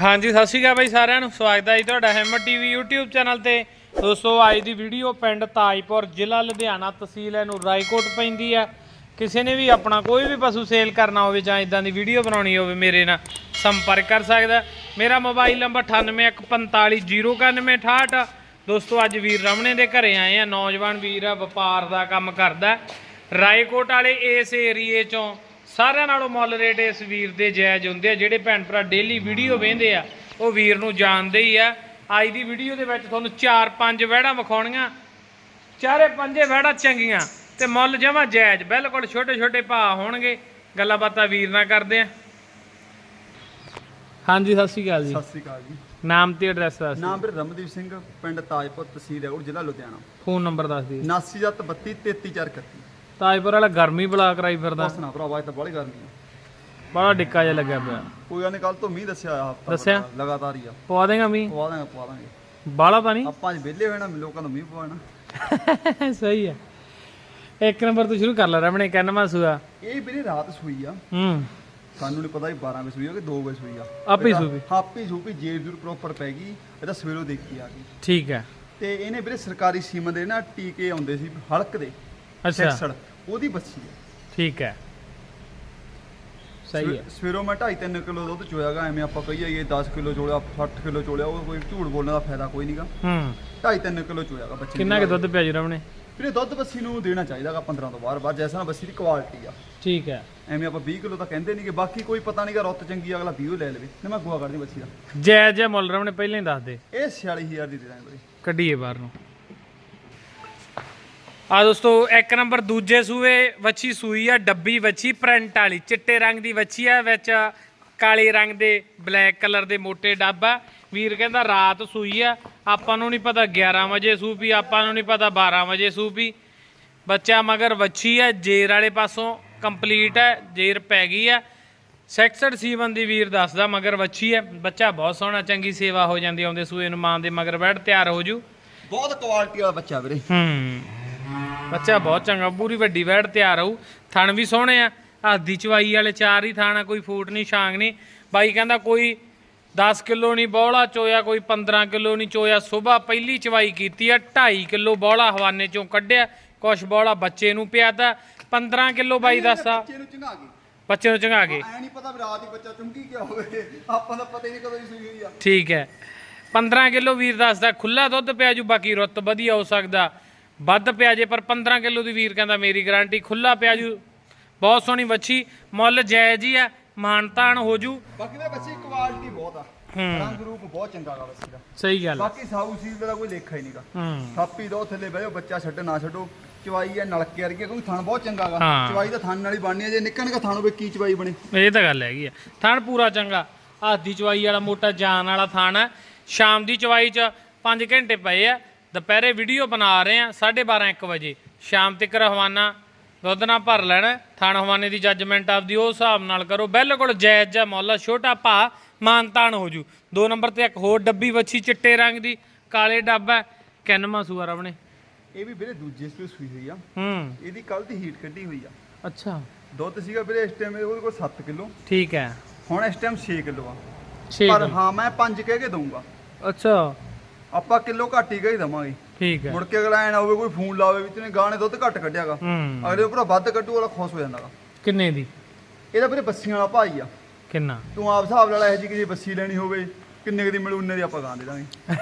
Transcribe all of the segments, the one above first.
ਹਾਂਜੀ, ਸਤਿ ਸ਼੍ਰੀ ਅਕਾਲ ਬਾਈ ਸਾਰਿਆਂ ਨੂੰ। ਸਵਾਗਤ ਹੈ ਜੀ ਤੁਹਾਡਾ ਹਿੰਮਤ ਟੀਵੀ YouTube ਚੈਨਲ ਤੇ। ਦੋਸਤੋ, ਅੱਜ ਦੀ ਵੀਡੀਓ ਪਿੰਡ ਤਾਜਪੁਰ, ਜ਼ਿਲ੍ਹਾ ਲੁਧਿਆਣਾ, ਤਹਿਸੀਲ ਹੈ ਨੂੰ ਰਾਏਕੋਟ ਪੈਂਦੀ ਆ ਕਿਸੇ ਨੇ ਵੀ ਆਪਣਾ ਕੋਈ ਵੀ ਪਸ਼ੂ ਸੇਲ ਕਰਨਾ ਹੋਵੇ ਜਾਂ ਇਦਾਂ ਦੀ ਵੀਡੀਓ ਬਣਾਉਣੀ ਹੋਵੇ, ਮੇਰੇ ਨਾਲ ਸੰਪਰਕ ਕਰ ਸਕਦਾ ਮੇਰਾ ਮੋਬਾਈਲ ਨੰਬਰ 9815409168 ਦੋਸਤੋ, ਅੱਜ ਵੀਰ ਰਮਣੇ ਦੇ ਘਰੇ ਆਏ ਆ। ਨੌਜਵਾਨ ਵੀਰ ਆ, ਵਪਾਰ ਦਾ ਕੰਮ ਕਰਦਾ ਰਾਏਕੋਟ ਵਾਲੇ ਇਸ ਏਰੀਏ ਚੋਂ ਸਾਰਿਆਂ ਨਾਲੋਂ ਮੁੱਲ ਰੇਟ ਇਸ ਵੀਰ ਦੇ ਜਾਇਜ਼ ਹੁੰਦੇ ਆ ਜਿਹੜੇ ਭੈਣ ਭਰਾ ਡੇਲੀ ਵੀਡੀਓ ਵੇਖਦੇ ਆ ਉਹ ਵੀਰ ਨੂੰ ਜਾਣਦੇ ਹੀ ਆ। ਅੱਜ ਦੀ ਵੀਡੀਓ ਦੇ ਵਿੱਚ ਤੁਹਾਨੂੰ 4-5 ਵਹਿੜਾਂ ਵਿਖਾਉਣੀਆਂ। ਚਾਰੇ ਪੰਜੇ ਵਹਿੜਾਂ ਚੰਗੀਆਂ ਤੇ ਮੁੱਲ ਜਮਾ ਜਾਇਜ਼ ਬਿਲਕੁਲ ਛੋਟੇ ਛੋਟੇ ਭਾਅ ਹੋਣਗੇ। ਗੱਲਾਂ ਬਾਤਾਂ ਵੀਰ ਨਾਲ ਕਰਦੇ ਆ। ਹਾਂਜੀ ਸਤਿ ਸ਼੍ਰੀ ਅਕਾਲ ਜੀ। ਸਤਿ ਸ੍ਰੀ ਅਕਾਲ ਜੀ। ਨਾਮ ਤੇ ਐਡਰੈਸ ਦੱਸ ਨਾਮ ਵੀਰ ਰਮਨਦੀਪ ਸਿੰਘ ਪਿੰਡ ਤਾਜਪੁਰ ਤਹਿਸੀਲ ਰੈਗੂੜ ਜ਼ਿਲ੍ਹਾ ਲੁਧਿਆਣਾ। ਫੋਨ ਨੰਬਰ ਦੱਸ ਦਿਓ। 7932 33431 ਤਾਜਪੁਰ ਵਾਲਾ ਗਰਮੀ ਬਲਾ ਕਰਾਈ ਫਿਰਦਾ। ਬਸ ਨਾ ਭਰਾਵਾ ਇਹ ਤਾਂ ਬੜੀ ਗਰਮੀ ਆ। ਬੜਾ ਡਿੱਕਾ ਜਿਹਾ ਲੱਗਿਆ ਪਿਆ। ਕੋਈ ਗੱਲ ਨਹੀਂ ਕੱਲ ਤੋਂ ਮੀਂਹ ਦੱਸਿਆ ਆ ਹਫਤਾ ਦੱਸਿਆ? ਲਗਾਤਾਰ ਹੀ ਆ। ਪਵਾ ਦੇਗਾ ਮੀਂਹ? ਪਵਾ ਦਾਂਗੇ ਪਵਾ ਦਾਂਗੇ। ਬਾਲਾ ਤਾਂ ਆਪਾਂ ਅੱਜ ਵਿਹਲੇ ਹੋਏ ਨਾ ਲੋਕਾਂ ਨੂੰ ਮੀਂਹ ਪਵਾਣਾ ਸਹੀ ਹੈ ਇੱਕ ਨੰਬਰ ਤੋਂ ਸ਼ੁਰੂ ਕਰ ਲੈ ਰਮਣੇ ਕੰਨਵਾ ਸੂਆ। ਇਹ ਵੀਰੇ ਰਾਤ ਸੂਈ ਆ। ਹੂੰ। ਸਾਨੂੰ ਨਹੀਂ ਪਤਾ ਵੀ 12 ਵਜੇ ਸੂਈ ਆ ਕਿ 2 ਵਜੇ ਸੂਈ ਆ। ਆਪੇ ਸੂਈ। ਹਾਪੀ ਸੂਪੀ ਜੇਰ ਜੂਰ ਪ੍ਰੋਪਰ ਪੈ ਗਈ ਇਹਦਾ ਸਵੇਰੋਂ ਦੇਖੀ ਆ ਗਈ। ਠੀਕ ਹੈ ਤੇ ਇਹਨੇ ਵੀਰੇ ਸਰਕਾਰੀ ਸੀਮਨ ਦੇ ਨਾ ਟੀਕੇ ਆਉਂਦੇ ਸੀ ਹਲਕ ਦੇ। ਅੱਛਾ। 66 ਉਹਦੀ ਬੱਚੀ ਆ ਠੀਕ ਹੈ। ਸਹੀ ਹੈ। ਸਵੇ- ਸਵੇਰੋਂ ਮੈਂ 2.5 3 ਕਿਲੋ ਦੁੱਧ ਚੋਇਆਗਾ ਐਵੇਂ ਆਪਾਂ ਕਹੀਏ ਇਹ 10 ਕਿਲੋ ਚੋਲਿਆ 60 ਕਿਲੋ ਚੋਲਿਆ ਉਹ ਕੋਈ ਝੂਠ ਬੋਲਣ ਦਾ ਫਾਇਦਾ ਕੋਈ ਨਹੀਂਗਾ ਹੂੰ। 2.5 3 ਕਿਲੋ ਚੋਇਆਗਾ ਬੱਚੇ ਕਿੰਨਾ ਕੁ ਦੁੱਧ ਪਿਆ ਜੀ ਰਮਣੇ ਵੀਰੇ ਦੁੱਧ ਬੱਸੀ ਨੂੰ ਦੇਣਾ ਚਾਹੀਦਾਗਾ 15 ਤੋਂ ਬਾਅਦ ਬਾਅਦ ਜੈਸਾ ਨਾ ਬੱਸੀ ਦੀ ਕੁਆਲਿਟੀ ਆ। ਠੀਕ ਹੈ। ਐਵੇਂ ਆਪਾਂ 20 ਕਿਲੋ ਤਾਂ ਕਹਿੰਦੇ ਨਹੀਂਗੇ ਬਾਕੀ ਕੋਈ ਪਤਾ ਨਹੀਂਗਾ ਰੁੱਤ ਚੰਗੀ ਆ, ਅਗਲਾ 20 ਲੈ ਲਵੇ ਨਾ ਮੈਂ ਗੋਆ ਕਰਦੀ ਬੱਸੀ ਦਾ। ਜੈ ਜੈ ਮੁੱਲ ਰਮਣੇ ਪਹਿਲਾਂ ਹੀ ਦੱਸ ਦੇ। ਇਹ 46000 ਦੀ ਦੇ ਦਾਂਗੇ ਵੀਰੇ। ਕੱਢੀਏ ਬਾਹਰ ਨੂੰ। ਆ ਦੋਸਤੋ ਇੱਕ ਨੰਬਰ ਦੂਜੇ ਸੂਏ ਵੱਛੀ ਸੂਈ ਆ ਡੱਬੀ ਵੱਛੀ ਪ੍ਰਿੰਟ ਵਾਲੀ। ਚਿੱਟੇ ਰੰਗ ਦੀ ਵੱਛੀ ਆ ਵਿੱਚ ਕਾਲੇ ਰੰਗ ਦੇ ਬਲੈਕ ਕਲਰ ਦੇ ਮੋٹے ਡੱਬ ਆ। ਵੀਰ ਕਹਿੰਦਾ ਰਾਤ ਸੂਈ ਆ ਆਪਾਂ ਨੂੰ ਨਹੀਂ ਪਤਾ 11 ਵਜੇ ਸੂਪੀ ਆਪਾਂ ਨੂੰ ਨਹੀਂ ਪਤਾ 12 ਵਜੇ ਸੂਪੀ ਬੱਚਾ ਮਗਰ ਵੱਛੀ ਆ ਜੇਰ ਵਾਲੇ ਪਾਸੋਂ ਕੰਪਲੀਟ ਹੈ ਜੇਰ ਪੈ ਗਈ ਆ। 66 ਸੀਵਨ ਦੀ ਵੀਰ ਦੱਸਦਾ ਮਗਰ ਵੱਛੀ ਹੈ ਬੱਚਾ ਬਹੁਤ ਸੋਹਣਾ ਚੰਗੀ ਸੇਵਾ ਹੋ ਜਾਂਦੀ ਆਉਂਦੇ ਸੂਏ ਨੂੰ ਮਾਂ ਦੇ ਮਗਰ ਬੈਠ ਤਿਆਰ ਹੋ ਜੂ। ਬਹੁਤ ਕੁਆਲਿਟੀ ਵਾਲਾ ਬੱਚਾ ਵੀਰੇ। ਹੂੰ। ਬੱਚਾ ਬਹੁਤ ਚੰਗਾ ਪੂਰੀ ਵੱਡੀ ਵੈੜ ਤਿਆਰ ਹੋਊ ਥਣ ਵੀ ਸੋਹਣੇ ਆ। ਹੱਦੀ ਚਵਾਈ ਵਾਲੇ ਚਾਰ ਹੀ ਥਾਣਾ ਕੋਈ ਫੂਟ ਨਹੀਂ ਛਾਂਗ ਨਹੀਂ। ਬਾਈ ਕਹਿੰਦਾ ਕੋਈ 10 ਕਿਲੋ ਨਹੀਂ ਬੌਲਾ ਚੋਇਆ ਕੋਈ 15 ਕਿਲੋ ਨਹੀਂ ਚੋਇਆ। ਸਵੇਰ ਪਹਿਲੀ ਚਵਾਈ ਕੀਤੀ ਆ 2.5 ਕਿਲੋ ਬੌਲਾ ਹਵਾਨੇ ਚੋਂ ਕੱਢਿਆ। ਕੁਛ ਬੌਲਾ ਬੱਚੇ ਨੂੰ ਪਿਆ ਤਾਂ 15 ਕਿਲੋ ਬਾਈ ਦੱਸਾ ਬੱਚੇ ਨੂੰ ਚੰਗਾ ਗਈ ਬੱਚੇ ਨੂੰ ਚੰਗਾ ਕੇ ਐ ਨਹੀਂ ਪਤਾ ਵੀ ਰਾਤ ਹੀ ਬੱਚਾ ਚੁੰਗੀ ਕਿਆ ਹੋਵੇ। ਆਪਾਂ ਦਾ ਪਤਾ ਹੀ ਨਹੀਂ ਕਦੋਂ ਦੀ ਸੂਈ ਹੋਈ ਆ। ਠੀਕ ਹੈ। 15 ਕਿਲੋ ਵੀਰ ਦੱਸਦਾ ਖੁੱਲਾ ਦੁੱਧ ਪਿਆ ਜੂ ਬਾਕੀ ਰੁੱਤ ਵਧੀਆ ਹੋ ਸਕਦਾ। ਵੱਧ ਪਿਆ ਜੇ ਪਰ 15 ਕਿਲੋ ਦੀ ਵੀਰ ਕਹਿੰਦਾ ਮੇਰੀ ਗਾਰੰਟੀ ਖੁੱਲਾ ਪਿਆ ਜੂ। ਬਹੁਤ ਸੋਹਣੀ ਵੱਛੀ ਮੁੱਲ ਜਾਇਜ਼ ਹੀ ਆ ਮਾਨਤਾਨ ਹੋ ਜੂ। ਬਾਕੀ ਦੇ ਬੱਚੇ ਕੁਆਲਿਟੀ ਬਹੁਤ ਆ। ਰੰਗ ਰੂਪ ਬਹੁਤ ਚੰਗਾ ਗਾ ਬੱਚੇ ਦਾ। ਸਹੀ ਗੱਲ ਆ। ਬਾਕੀ ਸਾਊ ਸੀਲ ਦਾ ਕੋਈ ਲੇਖਾ ਹੀ ਨਹੀਂਗਾ। ਥਾਪੀ ਦੋ ਥੱਲੇ ਬਹਿਓ ਬੱਚਾ ਛੱਡ ਨਾ ਛੱਡੋ। ਚਵਾਈ ਹੈ ਨਲਕੇ ਵਰਗੀ ਆ, ਕਿਉਂਕਿ ਥਣ ਬਹੁਤ ਚੰਗਾ ਗਾ। ਚਵਾਈ ਦਾ ਥਣ ਨਾਲ ਹੀ ਬਣਨੀ ਆ ਜੇ ਨਿੱਕਾ ਨਿੱਕਾ ਥਣ ਹੋਵੇ ਕੀ ਚਵਾਈ ਬਣੇ? ਇਹ ਤਾਂ ਗੱਲ ਹੈਗੀ ਆ। ਥਣ ਪੂਰਾ ਚੰਗਾ। ਹਾਥੀ ਚਵਾਈ ਵਾਲਾ ਮੋਟਾ ਜਾਨ ਵਾਲਾ ਥਣ ਹੈ ਸ਼ਾਮ ਦੀ ਚਵਾਈ ਚ 5 ਘੰਟੇ ਪਏ ਆ। ਦੁਪਹਿਰੇ ਵੀਡੀਓ ਬਣਾ ਰਹੇ ਆ 12:30 1 ਵਜੇ। ਸ਼ਾਮ ਤੱਕ ਹਵਾਨਾ ਦੁੱਧ ਨਾਲ ਭਰ ਲੈਣਾ ਥਣ ਹਵਾਨੇ ਦੀ ਜੱਜਮੈਂਟ ਆਪਦੀ ਉਹ ਹਿਸਾਬ ਨਾਲ ਕਰੋ। ਬਿਲਕੁਲ ਜਾਇਜ਼ ਜਿਹਾ ਮੁੱਲ ਛੋਟਾ ਭਾ ਮਾਨਤਾਨ ਹੋ ਜੂ। ਦੋ ਨੰਬਰ ਤੇ ਇੱਕ ਹੋਰ ਡੱਬੀ ਵੱਛੀ ਚਿੱਟੇ ਰੰਗ ਦੀ ਕਾਲੇ ਡੱਬ ਹੈ ਕਿੰਨਵਾਂ ਸੂਆ ਆਪਣੇ ਇਹ ਵੀ ਵੀਰੇ ਦੂਜੇ ਸੂਏ ਸੂਈ ਹੋਈ ਆ। ਹੂੰ। ਇਹਦੀ ਕੱਲ ਦੀ ਹੀਟ ਕੱਢੀ ਹੋਈ ਆ। ਅੱਛਾ। ਦੁੱਧ ਸੀਗਾ ਵੀਰੇ ਇਸ ਟਾਈਮ ਉਹਦੇ ਕੋਲ 7 ਕਿਲੋ। ਠੀਕ ਹੈ। ਹੁਣ ਇਸ ਟਾਈਮ 6 ਕਿਲੋ ਆ। 6 ਪਰ ਹਾਂ ਮੈਂ 5 ਕਹਿ ਕੇ ਦਊਂਗਾ। ਅੱਛਾ। ਆਪਾਂ ਕਿਲੋ ਘੱਟ ਹੀ ਕਹੀ ਦਵਾਂਗੇ। ਠੀਕ ਹੈ। ਮੁੜ ਕੇ ਅਗਲਾ ਐ ਨਾ ਹੋਵੇ ਕੋਈ ਫੋਨ ਲਾਵੇ ਵੀ ਤੂੰ ਗਾਣੇ ਦੁੱਧ ਘੱਟ ਕੱਢਿਆਗਾ। ਹੂੰ। ਅਗਲੇ ਉੱਪਰ ਵੱਧ ਕੱਢੂ ਵਾਲਾ ਖੁਸ਼ ਹੋ ਜਾਂਦਾਗਾ। ਕਿੰਨੇ ਦੀ? ਇਹਦਾ ਵੀਰੇ ਬੱਸੀਆਂ ਵਾਲਾ ਭਾਈ ਆ। ਕਿੰਨਾ? ਤੂੰ ਆਪ ਹਿਸਾਬ ਨਾਲ ਇਹ ਜੀ ਕਿ ਜੇ ਬੱਸੀ ਲੈਣੀ ਹੋਵੇ ਕਿੰਨੇ ਕੁ ਦੀ ਮਿਲੂ ਉਨੇ ਦੀ ਆਪਾਂ ਗਾਂ ਦੇ ਦਾਂਗੇ।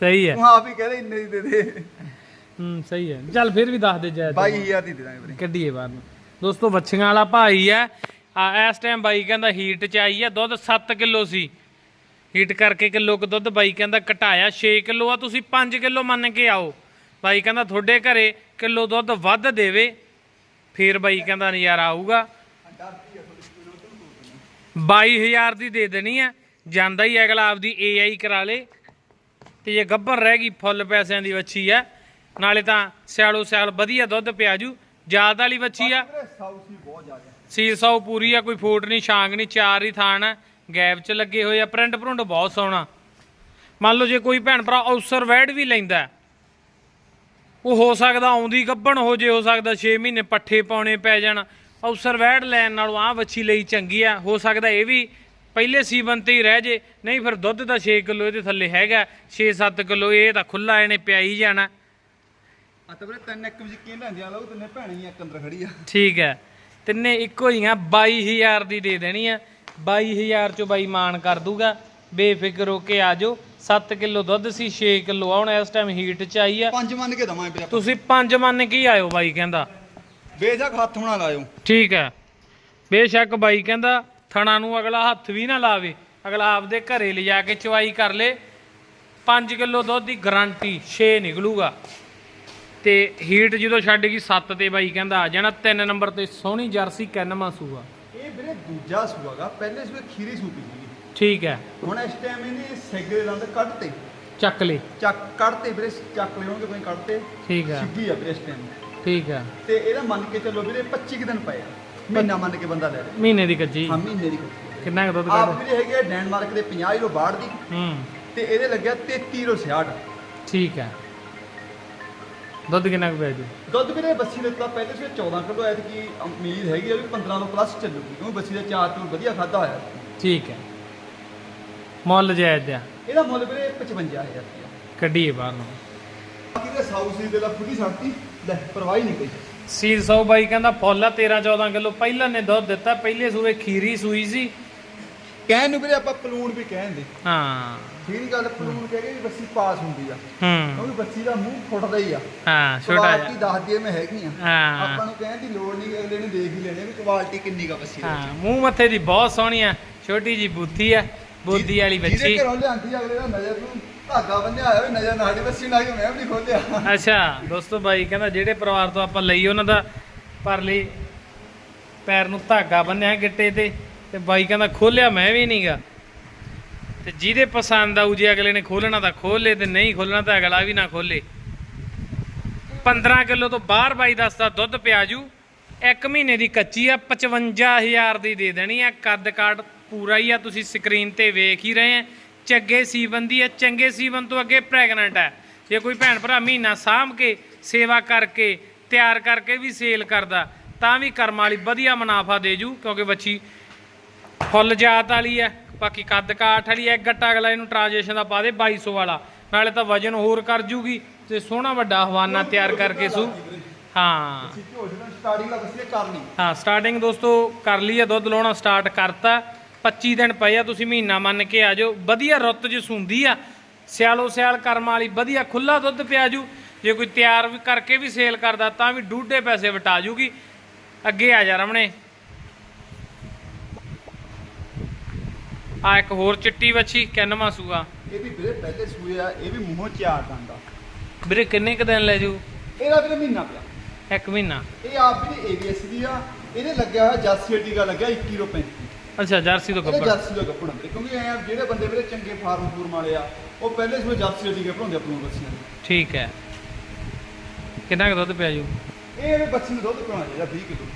ਸਹੀ ਹੈ। ਤੂੰ ਆਪ ਹੀ ਕਹਦੇ ਇੰਨੇ ਦੀ ਦੇ ਦੇ। ਹੂੰ ਸਹੀ ਹੈ। ਚੱਲ ਫਿਰ ਵੀ ਦੱਸ ਦੇ ਜੈ 22000 ਦੀ ਦੇ ਦਾਂਗੇ ਵੀਰੇ। ਕੱਢੀਏ ਬਾਹਰ ਨੂੰ। ਦੋਸਤੋ ਵੱਛੀਆਂ ਵਾਲਾ ਭਾਈ ਹੈ ਆ ਇਸ ਟਾਈਮ ਬਾਈ ਕਹਿੰਦਾ ਹੀਟ ਚ ਆਈ ਹੈ। ਦੁੱਧ 7 ਕਿਲੋ ਸੀ। ਹੀਟ ਕਰਕੇ ਕਿਲੋ ਕੁ ਦੁੱਧ ਬਾਈ ਕਹਿੰਦਾ ਘਟਾਇਆ 6 ਕਿਲੋ ਆ ਤੁਸੀਂ 5 ਕਿਲੋ ਮੰਨ ਕੇ ਆਓ। ਬਾਈ ਕਹਿੰਦਾ ਤੁਹਾਡੇ ਘਰੇ ਕਿਲੋ ਦੁੱਧ ਵੱਧ ਦੇਵੇ ਫੇਰ ਬਾਈ ਕਹਿੰਦਾ ਨਜ਼ਾਰਾ ਆਊਗਾ। 22000 ਦੀ ਦੇ ਦੇਣੀ ਹੈ ਜਾਂਦਾ ਹੀ ਅਗਲਾ ਆਪਦੀ ਏਆਈ ਕਰਾ ਲੇ ਤੇ ਜੇ ਗੱਭਰ ਰਹਿ ਗਈ ਫੁੱਲ ਪੈਸਿਆਂ ਦੀ ਵੱਛੀ ਆ ਨਾਲੇ ਤਾਂ ਸਿਆਲੋ ਸਿਆਲ ਵਧੀਆ ਦੁੱਧ ਪਿਆਜੂ ਜਾਤ ਵਾਲੀ ਵੱਛੀ ਆ। ਸੀਲ ਸੌ ਪੂਰੀ ਆ ਕੋਈ ਫੋਟ ਨਹੀਂ ਛਾਂਗ ਨਹੀਂ ਚਾਰ ਹੀ ਥਾਣ ਆ। ਗੈਪ 'ਚ ਲੱਗੇ ਹੋਏ ਆ ਪ੍ਰਿੰਟ ਪ੍ਰਿੰਟ ਬਹੁਤ ਸੋਹਣਾ। ਮੰਨ ਲਓ ਜੇ ਕੋਈ ਭੈਣ ਭਰਾ ਔਸਰ ਵੈੜ ਵੀ ਲੈਂਦਾ ਹੈ, ਉਹ ਹੋ ਸਕਦਾ ਆਉਂਦੀ ਗੱਭਣ ਹੋ ਜੇ ਹੋ ਸਕਦਾ 6 ਮਹੀਨੇ ਪੱਠੇ ਪਾਉਣੇ ਪੈ ਜਾਣ ਔਸਰ ਵੈੜ ਲੈਣ ਨਾਲੋਂ ਆ ਵੱਛੀ ਲਈ ਚੰਗੀ ਆ ਹੋ ਸਕਦਾ ਇਹ ਵੀ ਪਹਿਲੇ ਸੀਵਨ ਤੇ ਹੀ ਰਹਿ ਜੇ ਨਹੀਂ ਫਿਰ ਦੁੱਧ ਤਾਂ 6 ਕਿਲੋ ਇਹਦੇ ਥੱਲੇ ਹੈਗਾ 6-7 ਕਿਲੋ ਇਹ ਤਾਂ ਖੁੱਲਾ ਇਹਨੇ ਪਿਆ ਹੀ ਜਾਣਾ। ਆ ਤਾਂ ਵੀਰੇ ਤਿੰਨ ਇੱਕ ਵਜੇ ਕੀ ਲੈਂਦੀਆਂ ਲਾਉ ਤਿੰਨੇ ਭੈਣਾਂ ਹੀ ਇੱਕ ਅੰਦਰ ਖੜੀ ਆ ਠੀਕ ਹੈ ਤਿੰਨੇ ਇੱਕੋ ਜੀਆਂ 22000 ਦੀ ਦੇ ਦੇਣੀ ਆ। 22000 ਚੋਂ ਬਾਈ ਮਾਨ ਕਰ ਦੂਗਾ। ਬੇਫਿਕਰ ਹੋ ਕੇ ਆ ਜਾਓ। 7 ਕਿਲੋ ਦੁੱਧ ਸੀ 6 ਕਿਲੋ ਆਉਣ ਇਸ ਟਾਈਮ ਹੀਟ ਚ ਆਈ ਆ। ਪੰਜ ਮੰਨ ਕੇ ਦਵਾਂ ਵੀਰੇ ਤੁਸੀਂ ਪੰਜ ਮੰਨ ਕੇ ਹੀ ਆਇਓ ਬਾਈ ਕਹਿੰਦਾ। ਬੇਸ਼ੱਕ ਹੱਥ ਹੁਣਾ ਲਾਇਓ। ਠੀਕ ਹੈ। ਬੇਸ਼ੱਕ ਬਾਈ ਕਹਿੰਦਾ ਥਣਾ ਨੂੰ ਅਗਲਾ ਹੱਥ ਵੀ ਨਾ ਲਾਵੇ। ਅਗਲਾ ਆਪਦੇ ਘਰੇ ਲਿਜਾ ਕੇ ਚਵਾਈ ਕਰ ਲੇ। 5 ਕਿਲੋ ਦੁੱਧ ਦੀ ਗਾਰੰਟੀ 6 ਨਿਕਲੂਗਾ। ਤੇ ਹੀਟ ਜਦੋਂ ਛੱਡ ਗਈ 7 ਤੇ ਬਾਈ ਕਹਿੰਦਾ ਆ ਜਾਣਾ। 3 ਨੰਬਰ ਤੇ ਸੋਹਣੀ ਜਰਸੀ ਕੈਨਮਾ ਸੂਆ। ਇਹ ਵੀਰੇ ਦੂਜਾ ਸੂਆਗਾ ਪਹਿਲੇ ਸੂਏ ਖੀਰੀ ਸੂਪੀ ਸੀ ਠੀਕ ਹੈ। ਹੁਣ ਇਸ ਟਾਈਮ ਇਹਨੇ ਸੈਗੇ ਦੇ ਦੰਦ ਕੱਢਤੇ। ਚੱਕ ਲੈ ਚੱਕ ਕੱਢਤੇ ਵੀਰੇ ਚੱਕ ਲਿਓਗੇ ਕੋਈ ਕੱਢਤੇ। ਠੀਕ ਹੈ। ਸਿੱਗੀ ਆ ਵੀਰੇ ਇਸ ਟਾਈਮ ਠੀਕ ਹੈ। ਤੇ ਇਹਦਾ ਮੰਨ ਕੇ ਚੱਲੋ ਵੀਰੇ 25 ਕੁ ਦਿਨ ਪਏ ਆ। ਮਹੀਨਾ ਮੰਨ ਕੇ ਬੰਦਾ ਲੈ ਲੇ। ਮਹੀਨੇ ਦੀ ਕੱਚੀ। ਹਾਂ ਮਹੀਨੇ ਦੀ ਕੱਚੀ। ਕਿੰਨਾ ਕੁ ਦੁੱਧ ਆਪ ਕੱਢ ਵੀਰੇ ਹੈਗੇ ਡੈਨਮਾਰਕ ਦੇ 50 ਕਿਲੋ ਬਾੜ ਦੀ। ਹੂੰ। ਤੇ ਇਹਦੇ ਲੱਗਿਆ 33 ਕਿਲੋ 66 ਠੀਕ ਹੈ। ਦੁੱਧ ਕਿੰਨਾ ਕੁ ਜੂ? ਦੁੱਧ ਵੀਰੇ ਬੱਸੀ ਦਿੱਤਾ ਪਹਿਲੇ ਸੀ 14 ਕਿਲੋ ਐਤ ਕੀ ਉਮੀਦ ਹੈਗੀ ਆ ਵੀ 15 ਤੋਂ ਪਲੱਸ ਚੱਲੂਗੀ ਕਿਉਂਕਿ ਬੱਸੀ ਦਾ ਚਾਰ ਚੂਰ ਵਧੀਆ ਖਾਦਾ ਹੋਇਆ ਠੀਕ ਹੈ। ਮੁੱਲ ਜਾਇਜ਼ ਆ। ਇਹਦਾ ਮੁੱਲ ਵੀਰੇ 55000 ਰੁਪਇਆ। ਕੱਢੀਏ ਬਾਹਰ ਨੂੰ। ਬਾਕੀ ਦੇ ਸਾਊ ਸੀ ਦੇ ਲਾ ਫੁੱਟੀ ਛੱਡਤੀ ਲੈ ਪਰਵਾਹੀ ਨਹੀਂ ਕੋਈ। ਸੀਲ ਸੌ ਬਾਈ ਕਹਿੰਦਾ ਫੁੱਲ ਆ 13 14 ਕਿਲੋ ਪਹਿਲਾਂ ਨੇ ਦੁੱਧ ਦਿੱਤਾ ਪਹਿਲੇ ਸੂਏ ਖੀਰੀ ਸੂਈ ਸੀ ਕਹਿਣ ਨੂੰ ਵੀਰੇ ਆਪਾਂ ਪਲੂਣ ਵੀ ਕਹਿੰਦੇ। ਹਾਂ। ਠੀਕ ਗੱਲ ਪਲੂਣ ਕਹਿ ਕੇ ਵੀ ਬੱਸੀ ਪਾਸ ਹੁੰਦੀ ਆ। ਹੂੰ। ਕਿਉਂਕਿ ਬੱਸੀ ਦਾ ਮੂੰਹ ਫੁੱਟਦਾ ਹੀ ਆ। ਹਾਂ ਛੋਟਾ ਕੁਆਲਿਟੀ ਜਿਹਾ। ਦੱਸ ਦਈਏ ਮੈਂ ਹੈਗੀ ਆ। ਹਾਂ। ਆਪਾਂ ਨੂੰ ਕਹਿਣ ਦੀ ਲੋੜ ਨਹੀਂ ਅਗਲੇ ਨੇ ਦੇਖ ਹੀ ਲੈਣੇ ਵੀ ਕੁਆਲਿਟੀ ਕਿੰਨੀ ਕਾ ਬੱਸੀ ਹਾਂ ਮੂੰਹ ਮੱਥੇ ਦੀ ਬਹੁਤ ਸੋਹਣੀ ਆ ਛੋਟੀ ਜੀ ਬੁੱਧੀ ਆ ਬੁੱਧੀ ਵਾਲੀ ਬੱਚੀ। ਜਿਹਦੇ ਘਰੋਂ ਲਿਆਂਦੀ ਅਗਲੇ ਦਾ ਨਜ਼ਰ ਨੂੰ ਧਾਗਾ ਬੰਨਿਆ ਹੋਇਆ ਵੀ ਨਜ਼ਰ ਨਾ ਸਾਡੀ ਬੱਸੀ ਨਾ ਕਿ ਮੈਂ ਵੀ ਨਹੀਂ ਖੋਲਿਆ। ਅੱਛਾ ਦੋਸਤੋ ਬਾਈ ਕਹਿੰਦਾ ਜਿਹੜੇ ਪਰਿਵਾਰ ਤੋਂ ਆਪਾਂ ਲਈ ਉਹਨਾਂ ਦਾ ਪਰਲੀ ਪੈਰ ਨੂੰ ਧਾਗਾ ਬੰਨਿਆ ਗਿੱਟੇ ਤੇ। ਤੇ ਬਾਈ ਕਹਿੰਦਾ ਖੋਲਿਆ, ਮੈਂ ਵੀ ਨਹੀਂਗਾ ਤੇ ਜਿਹਦੇ ਪਸੰਦ ਆਊ ਜੇ ਅਗਲੇ ਨੇ ਖੋਲਣਾ ਤਾਂ ਖੋਲ ਲੇ, ਤੇ ਨਹੀਂ ਖੋਲਣਾ ਤਾਂ ਅਗਲਾ ਵੀ ਨਾ ਖੋਲੇ। 15 ਕਿਲੋ ਤੋਂ ਬਾਹਰ ਬਾਈ ਦੱਸਦਾ, ਦੁੱਧ ਪਿਆਜੂ, ਇੱਕ ਮਹੀਨੇ ਦੀ ਕੱਚੀ ਆ 55000 ਦੀ ਦੇ ਦੇਣੀ ਆ। ਕੱਦ ਕਾਟ ਪੂਰਾ ਹੀ ਆ, ਤੁਸੀਂ ਸਕਰੀਨ ਤੇ ਵੇਖ ਹੀ ਰਹੇ ਆ। ਚੰਗੇ ਸੀਵਨ ਦੀ ਆ, ਚੰਗੇ ਸੀਵਨ ਤੋਂ ਅੱਗੇ ਪ੍ਰੈਗਨੈਂਟ ਹੈ ਜੇ ਕੋਈ ਭੈਣ ਭਰਾ ਮਹੀਨਾ ਸਾਂਭ ਕੇ, ਸੇਵਾ ਕਰਕੇ, ਤਿਆਰ ਕਰਕੇ ਵੀ ਸੇਲ ਕਰਦਾ, ਤਾਂ ਵੀ ਕਰਮ ਵਾਲੀ ਵਧੀਆ ਮੁਨਾਫਾ ਦੇ ਜੂ, ਕਿਉਂਕਿ ਬੱਚੀ ਫੁੱਲ ਜਾਤ ਵਾਲੀ ਹੈ ਬਾਕੀ ਕੱਦ ਕਾਠ ਵਾਲੀ ਹੈ ਗੱਟਾ ਅਗਲਾ ਇਹਨੂੰ ਟ੍ਰਾਂਜੈਕਸ਼ਨ ਦਾ ਪਾ ਦੇ 2200 ਵਾਲਾ। ਨਾਲੇ ਤਾਂ ਵਜਨ ਹੋਰ ਕਰ ਜੂਗੀ, ਤੇ ਸੋਹਣਾ ਵੱਡਾ ਹਵਾਨਾ ਤਿਆਰ ਕਰਕੇ ਸੂ। ਹਾਂ। ਹਾਂ ਸਟਾਰਟਿੰਗ ਦੋਸਤੋ ਕਰ ਲਈ ਹੈ ਦੁੱਧ ਲਾਉਣਾ ਸਟਾਰਟ ਕਰਤਾ। 25 ਦਿਨ ਪਏ ਆ, ਤੁਸੀਂ ਮਹੀਨਾ ਮੰਨ ਕੇ ਆ ਜਾਓ। ਵਧੀਆ ਰੁੱਤ ਚ ਸੁੰਦੀ ਆ। ਸਿਆਲੋ ਸਿਆਲ ਕਰਮ ਵਾਲੀ ਵਧੀਆ ਖੁੱਲਾ ਦੁੱਧ ਪਿਆ ਜੂ। ਜੇ ਕੋਈ ਤਿਆਰ ਵੀ ਕਰਕੇ ਵੀ ਸੇਲ ਕਰਦਾ, ਤਾਂ ਵੀ ਡੂਢੇ ਪੈਸੇ ਵਟਾ ਜੂਗੀ। ਅੱਗੇ ਆ ਜਾ ਰਮਣੇ। ਆ ਇੱਕ ਹੋਰ ਚਿੱਟੀ ਵੱਛੀ ਕਿੰਨਵਾਂ ਸੂਆ। ਇਹ ਵੀ ਵੀਰੇ ਪਹਿਲੇ ਸੂਏ ਆ ਇਹ ਵੀ ਮੂੰਹੋਂ ਚਾਰ ਦੰਦਾ ਵੀਰੇ ਕਿੰਨੇ ਕ ਦਿਨ ਲੈ ਜੂ? ਇਹਦਾ ਵੀਰੇ ਮਹੀਨਾ ਪਿਆ। ਇੱਕ ਮਹੀਨਾ। ਇਹ ਆਪ ਵੀ ਏਬੀਐਸ ਦੀ ਆ ਇਹਦੇ ਲੱਗਿਆ ਹੋਇਆ ਜਰਸੀ ਟੀਕਾ ਲੱਗਿਆ 21 ਕਿਲੋ 35 ਅੱਛਾ ਜਰਸੀ ਤੋਂ ਕੱਪੜ। ਜਰਸੀ ਦਾ ਕੱਪੜਾ ਵੀਰੇ ਕਿਉਂਕਿ ਐ ਜਿਹੜੇ ਬੰਦੇ ਵੀਰੇ ਚੰਗੇ ਫਾਰਮ ਫੂਰਮ ਵਾਲੇ ਆ ਉਹ ਪਹਿਲੇ ਸੂਏ ਜਰਸੀ ਟੀਕੇ ਭਰਾਉਂਦੇ ਆਪਣੀਆਂ ਬੱਚੀਆਂ ਨੂੰ। ਠੀਕ ਹੈ। ਕਿੰਨਾ ਕੁ ਦੁੱਧ ਪਿਆ ਜੂ? ਇਹ ਬੱਚੀ ਨੂੰ ਦੁੱਧ ਪਿਆਉਣਾ ਚਾਹੀਦਾ 20 ਕਿਲੋ।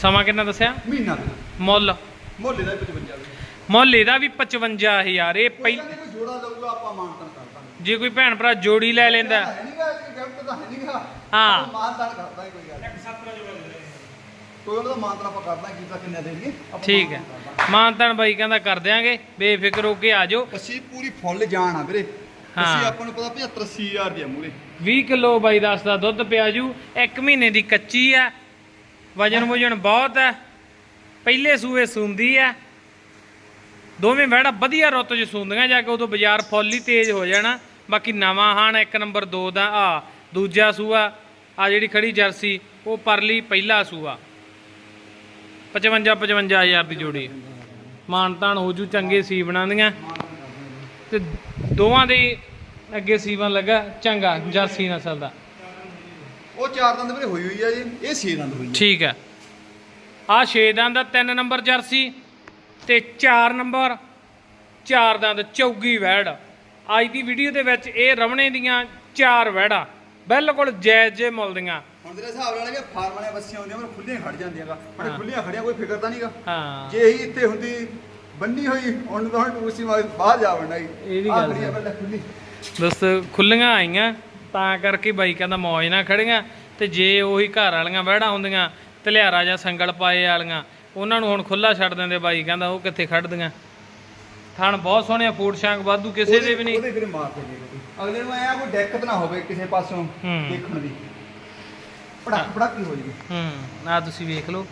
ਸਮਾਂ ਕਿੰਨਾ ਦੱਸਿਆ? ਮਹੀਨਾ ਮੁੱਲ? ਮੋਲੇ ਦਾ ਵੀ 55 ਦੇ ਮੁੱਲ ਇਹਦਾ ਵੀ 55000 ਇਹ ਪਹਿ ਪਹਿਲਾਂ ਕੋਈ ਜੋੜਾ ਲਊਗਾ ਆਪਾਂ ਮਾਨਤਨ ਕਰ ਦਾਂਗੇ। ਜੇ ਕੋਈ ਭੈਣ ਭਰਾ ਜੋੜੀ ਲੈ ਲੈਂਦਾ। ਹੈ ਨਹੀਂਗਾ ਕਿ ਗਿਫਟ ਤਾਂ ਹੈ ਨਹੀਂਗਾ ਹਾਂ। ਮਾਨਤਨ ਕਰਦਾ ਕੋਈ ਗੱਲ ਕੋਈ ਉਹਦਾ ਮਾਨਤਨ ਆਪਾਂ ਕਰਦਾ ਕੀ ਤਾਂ ਕਿੰਨੇ ਦੇਣਗੇ ਆਪਾਂ ਠੀਕ ਹੈ। ਮਾਨਤਾਨ ਕਰ ਦਾਂਗੇ। ਮਾਨਤਨ ਬਾਈ ਕਹਿੰਦਾ ਕਰ ਦਿਆਂਗੇ ਬੇਫਿਕਰ ਹੋ ਕੇ ਆ ਜਾਓ। ਅਸੀਂ ਪੂਰੀ ਫੁੱਲ ਜਾਣ ਆ ਵੀਰੇ। ਹਾਂ। ਅਸੀਂ ਆਪਾਂ ਨੂੰ ਪਤਾ 75 80000 ਦੀ ਆ ਮੂਰੇ 20 ਕਿਲੋ ਬਾਈ ਦੱਸਦਾ ਦੁੱਧ ਪਿਆ ਜੂ ਇੱਕ ਮਹੀਨੇ ਦੀ ਕੱਚੀ ਆ। ਵਜਨ ਵਜਨ ਬਹੁਤ ਹੈ ਪਹਿਲੇ ਸੂਏ ਸੁੰਦੀ ਆ। ਦੋਵੇਂ ਵਹਿੜਾ ਵਧੀਆ ਰੁੱਤ 'ਚ ਸੁੰਦੀਆਂ ਜਾ ਕੇ ਉਦੋਂ ਬਾਜ਼ਾਰ ਫੁੱਲ ਤੇਜ਼ ਹੋ ਜਾਣਾ। ਬਾਕੀ ਨਵਾਂ ਹਾਣ ਇੱਕ ਨੰਬਰ 2 ਦਾ ਆ ਦੂਜਾ ਸੂਆ ਆ ਜਿਹੜੀ ਖੜੀ ਜਰਸੀ ਉਹ ਪਰਲੀ ਪਹਿਲਾ ਸੂਆ। 55 55000 ਦੀ ਜੋੜੀ। ਮਾਨਤਾਨ ਹੋ ਜੂ ਚੰਗੇ ਸੀ ਬਣਾਉਂਦੀਆਂ ਤੇ ਦੋਵਾਂ ਦੇ ਅੱਗੇ ਸੀਵਨ ਲੱਗਾ ਚੰਗਾ ਜਰਸੀ ਨਸਲ ਦਾ। ਉਹ ਚਾਰ ਦੰਦ ਵੀਰੇ ਹੋਈ ਹੋਈ ਆ ਜੀ ਇਹ ਛੇ ਦੰਦ ਹੋਈ ਆ। ਠੀਕ ਹੈ। ਆ 6 ਦੰਦ ਦਾ 3 ਨੰਬਰ ਜਰਸੀ। ਤੇ 4 ਨੰਬਰ 4 ਦੰਦ ਚੌਗੀ ਵੈੜ। ਅੱਜ ਦੀ ਵੀਡੀਓ ਦੇ ਵਿੱਚ ਇਹ ਰਮਣੇ ਦੀਆਂ ਚਾਰ ਵੈੜਾਂ ਬਿਲਕੁਲ ਜਾਇਜ਼ ਜੇ ਮੁੱਲ ਦੀਆਂ। ਹੁਣ ਤੇਰੇ ਹਿਸਾਬ ਨਾਲ ਕਿ ਫਾਰਮ ਵਾਲੀਆਂ ਬੱਸੀਆਂ ਹੁੰਦੀਆਂ ਪਰ ਖੁੱਲੀਆਂ ਖੜ ਜਾਂਦੀਆਂ ਗਾ। ਹੁਣ ਹਾਂ। ਖੁੱਲੀਆਂ ਖੜੀਆਂ ਕੋਈ ਫਿਕਰ ਤਾਂ ਨਹੀਂਗਾ। ਹਾਂ। ਜੇ ਇਹੀ ਇੱਥੇ ਹੁੰਦੀ ਬੰਨੀ ਹੋਈ ਹੁਣ ਤਾਂ ਟੂਸੀ ਬਾਹਰ ਜਾ ਵੜਨਾ ਇਹ ਵੀ ਗੱਲ ਹੈ। ਹੈ ਖੁੱਲੀ ਦੋਸਤੋ ਖੁੱਲੀਆਂ ਆਈਆਂ ਤਾਂ ਕਰਕੇ ਬਾਈ ਕਹਿੰਦਾ ਮੌਜ ਨਾਲ ਖੜੀਆਂ ਤੇ ਜੇ ਉਹੀ ਘਰ ਵਾਲੀਆਂ ਵਹਿੜਾਂ ਹੁੰਦੀਆਂ ਤਲਿਆਰਾ ਜਾਂ ਸੰਗਲ ਪਾਏ ਵਾਲੀਆਂ ਉਹਨਾਂ ਨੂੰ ਹੁਣ ਖੁੱਲਾ ਛੱਡ ਦਿੰਦੇ ਬਾਈ ਕਹਿੰਦਾ ਉਹ ਕਿੱਥੇ ਖੜਦੀਆਂ ਥਣ ਬਹੁਤ ਸੋਹਣੇ ਫੂਟ ਸ਼ਾਂਕ ਵਾਧੂ ਕਿਸੇ ਦੇ ਵੀ ਨਹੀਂ। ਉਹਦੇ ਫਿਰ ਮਾਰ ਦੇ ਅਗਲੇ ਨੂੰ ਐ ਕੋਈ ਦਿੱਕਤ ਨਾ ਹੋਵੇ ਕਿਸੇ ਪਾਸੋਂ। ਦੇਖਣ ਦੀ। ਪੜਕ ਪੜਕ ਹੋ ਜੂਗੀ ਹੂੰ ਆ ਤੁਸੀਂ ਵੇਖ ਲਓ।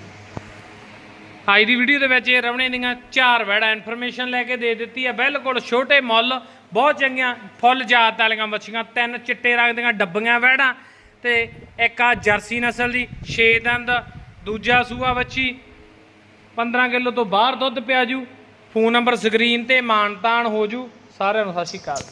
ਅੱਜ ਦੀ ਵੀਡੀਓ ਦੇ ਵਿੱਚ ਇਹ ਰਵਣੇ ਦੀਆਂ ਚਾਰ ਵੈੜਾ ਇਨਫੋਰਮੇਸ਼ਨ ਲੈ ਕੇ ਦੇ ਦਿੱਤੀ ਹੈ ਬਿਲਕੁਲ ਛੋਟੇ ਮੁੱਲ ਬਹੁਤ ਚੰਗੀਆਂ ਫੁੱਲ ਜਾਤ ਵਾਲੀਆਂ ਬੱਚੀਆਂ ਤਿੰਨ ਚਿੱਟੇ ਰੰਗ ਦੀਆਂ ਡੱਬੀਆਂ ਵੈੜਾਂ ਤੇ ਇੱਕ ਆ ਜਰਸੀ ਨਸਲ ਦੀ 6 ਦੰਦ ਦੂਜਾ ਸੂਆ ਬੱਚੀ 15 ਕਿਲੋ ਤੋਂ ਬਾਹਰ ਦੁੱਧ ਪਿਆ ਜੂ ਫੋਨ ਨੰਬਰ ਸਕਰੀਨ ਤੇ ਮਾਨਤਾਨ ਹੋ ਜੂ। ਸਾਰਿਆਂ ਨੂੰ ਸਤਿ ਸ਼੍ਰੀ ਅਕਾਲ।